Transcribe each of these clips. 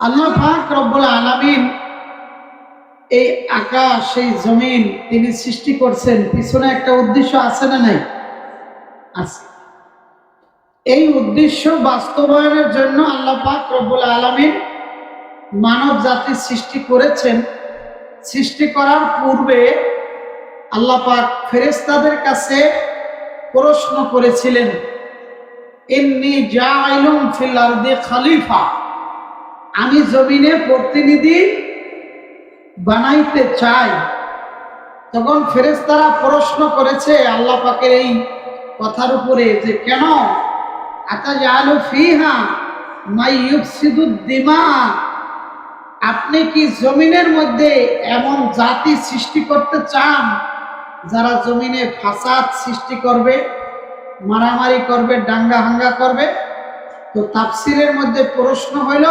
আল্লাহ পাক রব্বুল আলামিন এই আকাশ, এই জমিন তিনি সৃষ্টি করছেন, পিছনে একটা উদ্দেশ্য আছে না নাই? আছে। এই উদ্দেশ্য বাস্তবায়নের জন্য আল্লাহ পাক রব্বুল আলামিন মানব জাতি সৃষ্টি করেছেন। সৃষ্টি করার পূর্বে আল্লাহ পাক ফেরেশতাদের কাছে প্রশ্ন করেছিলেন, ইন্নি জাইলুম ফিল আরদি খলিফা। আমি জমিনে প্রতিনিধি বানাইতে চাই। তখন ফেরেশতারা প্রশ্ন করেছে, আল্লাহ পাকের এই কথার উপরে যে, কেন? দিমা? আপনি কি জমিনের মধ্যে এমন জাতি সৃষ্টি করতে চান, যারা জমিনে ফাসাদ সৃষ্টি করবে, মারামারি করবে, ডাঙ্গা হাঙ্গা করবে? তো তাফসিরের মধ্যে প্রশ্ন হইল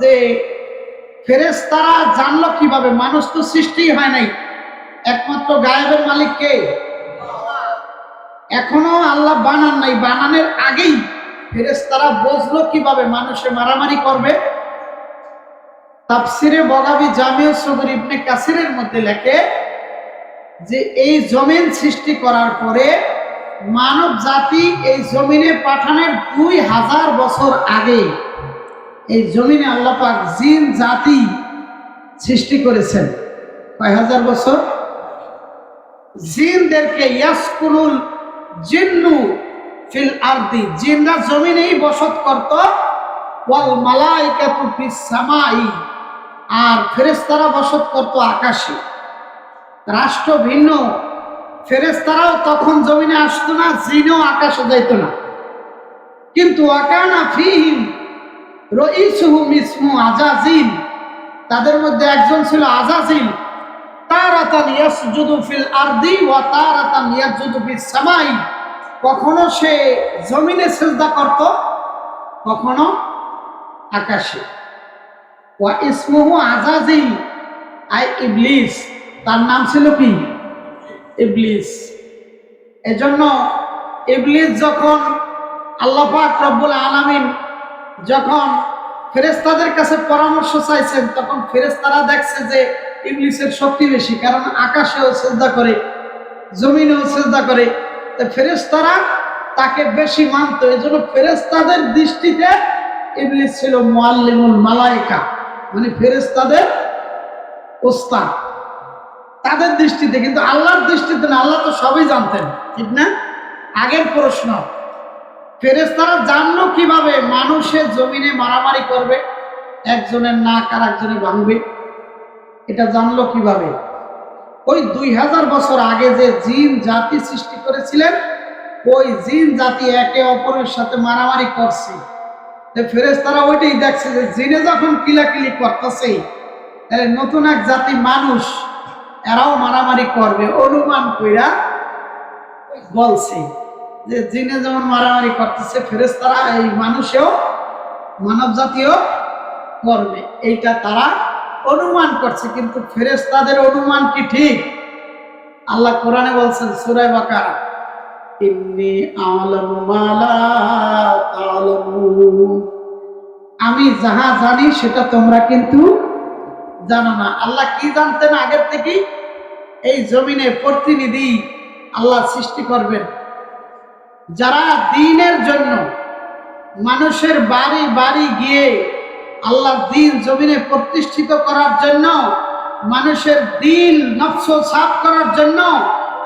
যে ফেরেশতারা জানলো কীভাবে, মানুষ তো সৃষ্টি হয় নাই। একমাত্র গায়েবের মালিক কে? এখনও আল্লাহ বানান নাই। বানানোর আগেই ফেরেশতারা বুঝলো কীভাবে মানুষে মারামারি করবে। তাফসিরে বগাবি জামিউ সদর ইবনে কাসিরের মধ্যে লেখে যে, এই জমিন সৃষ্টি করার পরে মানব জাতি এই জমিনে পাঠানোর দুই হাজার বছর আগে এই জমিনে আল্লাহ পাক জিন, জাতি সৃষ্টি করেছেন। কয় হাজার বছর? জিনদেরকে ইয়াসকুনুল জিন্নু ফিল আরদি, জিনরা জমিনেই বসত করত। ওয়াল মালাইকাতু ফিস সামাই, আর ফেরেশতারা বসত করত আকাশে। রাষ্ট্র ভিন্ন, ফেরেশতারাও তখন জমিনে আসতো না, জিনও আকাশে যাইত না। কিন্তু আকানা ফিহিম তাদের মধ্যে একজন ছিল ফিস সামাই। কখনো সে জমিনে সেজদা করত, কখনো আকাশে। ওয়া আই ইবলিস। তার নাম ছিল কি? ইবলিস। এজন্য ইবলিস যখন আল্লাহ পাক রব্বুল আলামিন যখন ফেরেস্তাদের কাছে পরামর্শ চাইছেন, তখন ফেরেস্তারা দেখছে যে ইংলিশের শক্তি বেশি, কারণ আকাশেও শ্রদ্ধা করে, জমিনেও শ্রদ্ধা করে। ফেরেস্তারা তাকে বেশি মানত এই জন্য ফেরেস্তাদের দৃষ্টিতে ইবলিস ছিল মোয়াল্লিমুল মালাইকা মানে ফেরেস্তাদের ওস্তাদ। তাদের দৃষ্টিতে, কিন্তু আল্লাহর দৃষ্টিতে না, আল্লাহ তো সবই জানতেন, ঠিক না? আগের প্রশ্ন ফেরেস্তারা জানলো কীভাবে মানুষের জমিনে মারামারি করবে, একজনের নাক আর একজনে ভাঙবে। এটা জানলো কীভাবে? ওই দুই হাজার বছর আগে যে জিন জাতি সৃষ্টি করেছিলেন, ওই জিন জাতি একে অপরের সাথে মারামারি করছে। ফেরেস্তারা ওইটাই দেখছে যে জিনে যখন কিলাকিলি করতেছে, তাহলে নতুন এক জাতি মানুষ, এরাও মারামারি করবে, অনুমান কইরা বলছে। যে জিনে যেমন মারামারি করতেছে ফেরেস্তারা এই মানুষেও মানব জাতীয় করবে। এইটা তারা অনুমান করছে, কিন্তু ফেরেস্তাদের অনুমান কি ঠিক? আল্লাহ কোরআনে বলছেন সুরাই বাকারা আমি যাহা জানি, সেটা তোমরা কিন্তু জানো না। আল্লাহ কি জানতেন আগের থেকেই? এই জমিনে প্রতিনিধি আল্লাহ সৃষ্টি করবেন। যারা দিনের জন্য মানুষের বাড়ি বাড়ি গিয়ে আল্লাহ দিন জমিনে প্রতিষ্ঠিত করার জন্য, মানুষের দিল নফস সাফ করার জন্য,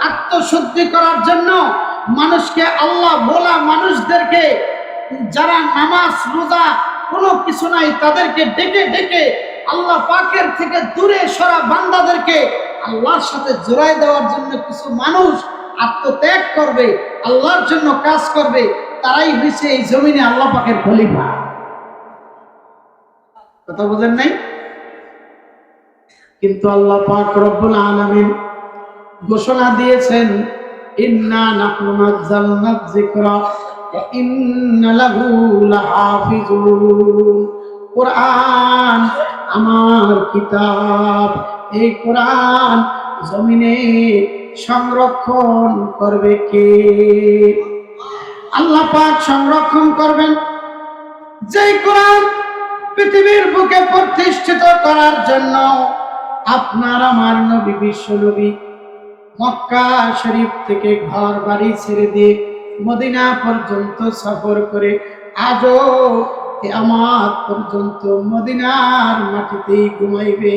আত্মশুদ্ধি করার জন্য মানুষকে আল্লাহ বলা মানুষদেরকে, যারা নামাজ, রোজা কোনো কিছু নাই তাদেরকে ডেকে ডেকে আল্লাহ পাকের থেকে দূরে সরা বান্দাদেরকে আল্লাহর সাথে জোড়াই দেওয়ার জন্য কিছু মানুষ আত্মত্যাগ করবে, আল্লাহর জন্য কাজ করবে, তারাই হয়েছে এই জমিনে আল্লাহ পাকের খলিফা। কথা বোঝেন নাই? কিন্তু আল্লাহ পাক রব্বুল আলামিন ঘোষণা দিয়েছেন, ইন্না নাহনু নাযালনা যিকরা ওয়া ইন্না লাহু লাহাফিজুন। কোরআন আমার কিতাব, এই কোরআন জমিনে সংরক্ষণ করবে কে? আল্লাহ পাক সংরক্ষণ করবেন। যেই কোরআন পৃথিবীর বুকে প্রতিষ্ঠিত করার জন্য আপনার আমার নবী, বিশ্ব নবী মক্কা শরীফ থেকে ঘর বাড়ি ছেড়ে দিয়ে মদিনা পর্যন্ত সফর করে আজও আমার পর্যন্ত মদিনার মাটিতেই ঘুমাইবে।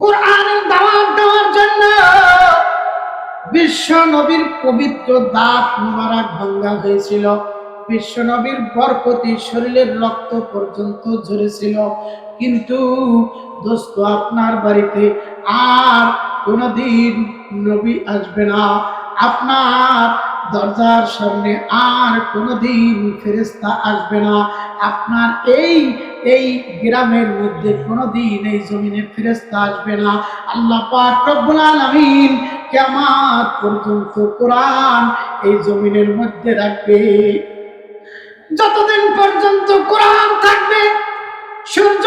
কোরআনের দাওয়াত দেওয়ার বিশ্ব নবীর পবিত্র দাঁত মুবারক ভাঙ্গা হয়েছিল। বিশ্ব নবীর বরকতি শরীরের রক্ত পর্যন্ত ঝরেছিল। কিন্তু দোস্ত, আপনার বাড়িতে আর কোনদিন নবী আসবে না। আপনার দরজার সামনে আর কোনদিন ফেরেস্তা আসবে না। আপনার এই এই গ্রামের মধ্যে কোনদিন এই জমিনে ফেরেস্তা আসবে না। আল্লাহ পাক রব্বুল আলামিন কিয়ামত পর্যন্ত কোরআন এই জমিনের মধ্যে রাখবে। যতদিন পর্যন্ত কোরআন থাকবে, সূর্য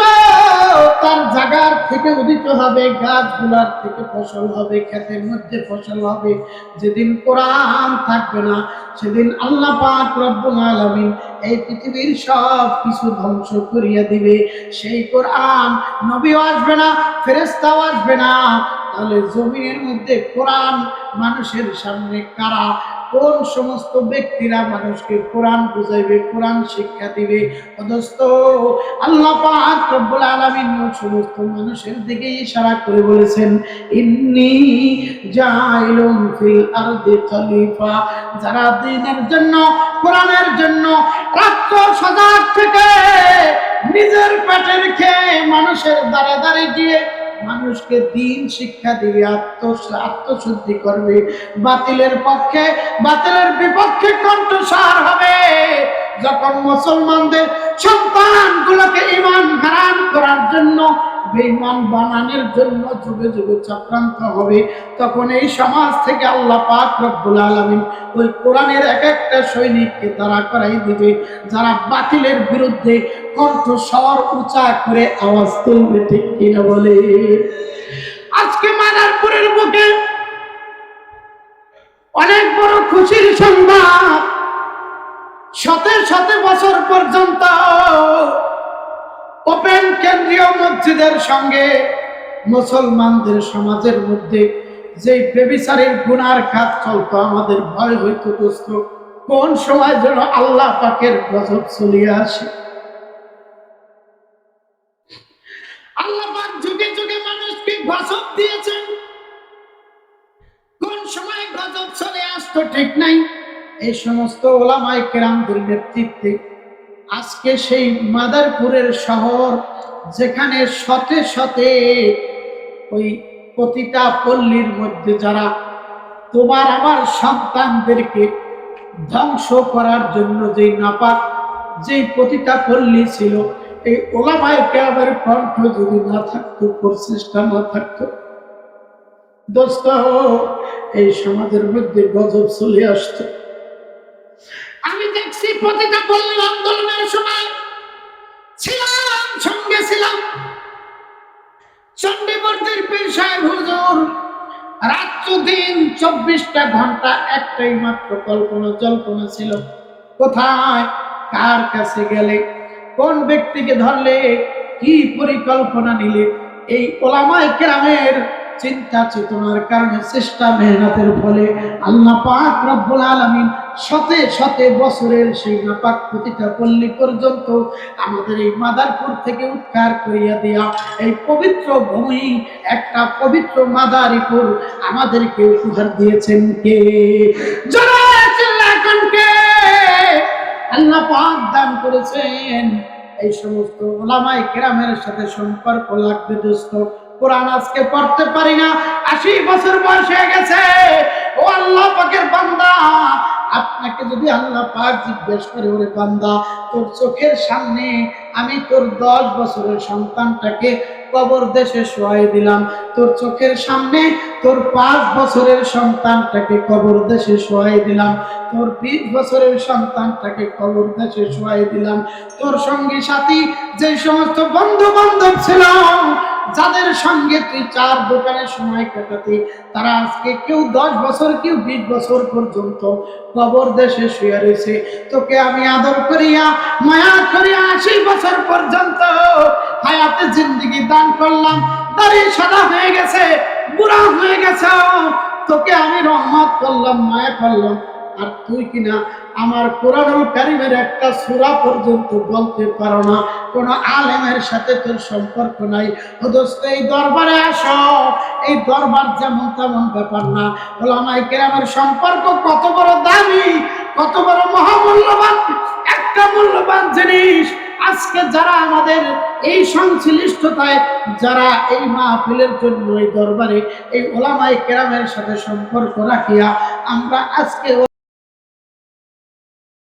তার জাগার থেকে উদিত হবে, গাছগুলার থেকে ফসল হবে, ক্ষেতের মধ্যে ফসল হবে। যেদিন কোরআন থাকবে না, সেদিন আল্লাহ পাক রব্বুল আলামিন এই পৃথিবীর সব কিছু ধ্বংস করিয়া দিবে। সেই কোরআন নবীও আসবে না ফেরেস্তাও আসবে না। তাহলে জমিনের মধ্যে কোরআন মানুষের সামনে কারা? কোন সমস্ত ব্যক্তিরা মানুষকে কোরআন বুঝাইবে, কোরআন শিক্ষা দিবে? অদস্ত আল্লাহ রব্বুল সমস্ত মানুষের দিকে ইশারা করে বলেছেন, ইন্নি জাইলুম ফিল আরদি খলিফা। যারা দিনের জন্য, কোরআনের জন্য রাত্র সজাগ থেকে নিজের পেটের খেয়ে মানুষের দ্বারে দ্বারে গিয়ে মানুষকে দিন শিক্ষা দিবে আত্ম আত্মশুদ্ধি করবে। বাতিলের পক্ষে বাতিলের বিপক্ষে কণ্ঠসার হবে। যখন মুসলমানদের সন্তানগুলোকে ইমান বেঈমান বানানোর জন্য যুগে যুগে চক্রান্ত হবে। তখন এই সমাজ থেকে আল্লাহ পাক রব্বুল আলামিন ওই কোরআনের এক একটা সৈনিককে তারা করাই দিবে, যারা বাতিলের বিরুদ্ধে কণ্ঠ কণ্ঠস্বর উঁচা করে আওয়াজ তুলবে, ঠিক কিনা বলে? আজকে মাদারপুরের বুকে অনেক বড় খুশির সংবাদ। শতে শত বছর পর্যন্ত ওপেন কেন্দ্রীয় মসজিদের সঙ্গে মুসলমানদের সমাজের মধ্যে যে বেবিচারের গুনার কাজ চলতো, আমাদের ভয় হইতো দোস্ত, কোন সময় যেন আল্লাহ পাকের গজব চলিয়ে আসে। আল্লাহ পাক যুগে যুগে মানুষকে গজব দিয়েছেন। কোন সময় গজব চলে আসতো ঠিক নাই। এই সমস্ত ওলামাই কেরামদের নেতৃত্বে আজকে সেই মাদারপুরের শহর যেখানে শতে শতে ওই প্রতিটা পল্লীর মধ্যে যারা তোমার আমার সন্তানদেরকে ধ্বংস করার জন্য যেই নাপাক, যেই প্রতিটা পল্লী ছিল, এই ওলামায় কেরামের কণ্ঠ যদি না থাকতো, প্রচেষ্টা না থাকতো। দোস্ত, এই সমাজের মধ্যে গজব চলে আসতো প্রতিটা পল্লী আন্দোলনের সময় ছিলাম, সঙ্গে ছিলাম। পীর সাহেব হুজুর রাত্র দিন চব্বিশটা ঘণ্টা একটাই মাত্র কল্পনা, জল্পনা ছিল। কোথায়, কার কাছে গেলে, কোন ব্যক্তিকে ধরলে, কি পরিকল্পনা নিলে? এই ওলামায় কেরামের চিন্তা চেতনার কারণে চেষ্টা মেহনতের ফলে আল্লাহ পাক রব্বুল আলামিন শতে শতে বছরের সেই নাপাক প্রতিটা পল্লী পর্যন্ত আমাদের এই মাদারপুর থেকে উদ্ধার করিয়া দেয়া এই পবিত্র ভূমি, একটা পবিত্র মাদারীপুর আমাদেরকে উপহার দিয়েছেন কে? আল্লাহ পাক দান করেছেন। এই সমস্ত ওলামাই কেরামের সাথে সম্পর্ক লাগবে দোস্ত। কোরআন আজকে পড়তে পারি না, আশি বছর বয়স হয়ে গেছে। ও আল্লাহ পাকের বান্দা আপনাকে যদি আল্লাহ পাক জিজ্ঞেস করে, ওরে বান্দা, তোর চোখের সামনে আমি তোর দশ বছরের সন্তানটাকে কবর দেশে শোয়াই দিলাম, তোর চোখের সামনে তোর পাঁচ বছরের সন্তানটাকে কবর দেশে শোয়াই দিলাম, তোর বিশ বছরের সন্তানটাকে কবর দেশে শোয়াই দিলাম, তোর সঙ্গী সাথী যে সমস্ত বন্ধু বান্ধব ছিল যাদের সঙ্গে তুই চার দোকানে সময় কাটাতি, তারা আজকে কেউ দশ বছর, কেউ বিশ বছর পর্যন্ত কবর দেশে শুয়ে রয়েছে। তোকে আমি আদর করিয়া, মায়া করিয়া আশি বছর পর্যন্ত হায়াতে জিন্দিগি দান করলাম। দাড়ি সাদা হয়ে গেছে, বুড়া হয়ে গেছে। তোকে আমি রহমত করলাম, মায়া করলাম। আর তুই কিনা আমার কোরআনুল কারিমের একটা সূরা পর্যন্ত বলতে পারো না? কোন আলেমের সাথে তোর সম্পর্ক নাই। ও দোস্ত, এই দরবারে আসো। এই দরবার যেমন তেমন ব্যাপার না। ওলামাই কেরামের সম্পর্ক কত বড় দামি, কত বড় মহামূল্যবান, একটা মূল্যবান জিনিস। আজকে যারা আমাদের এই সংশ্লিষ্টতায়, যারা এই মাহফিলের জন্য এই দরবারে, এই ওলামাই কেরামের সাথে সম্পর্ক রাখিয়া আমরা আজকে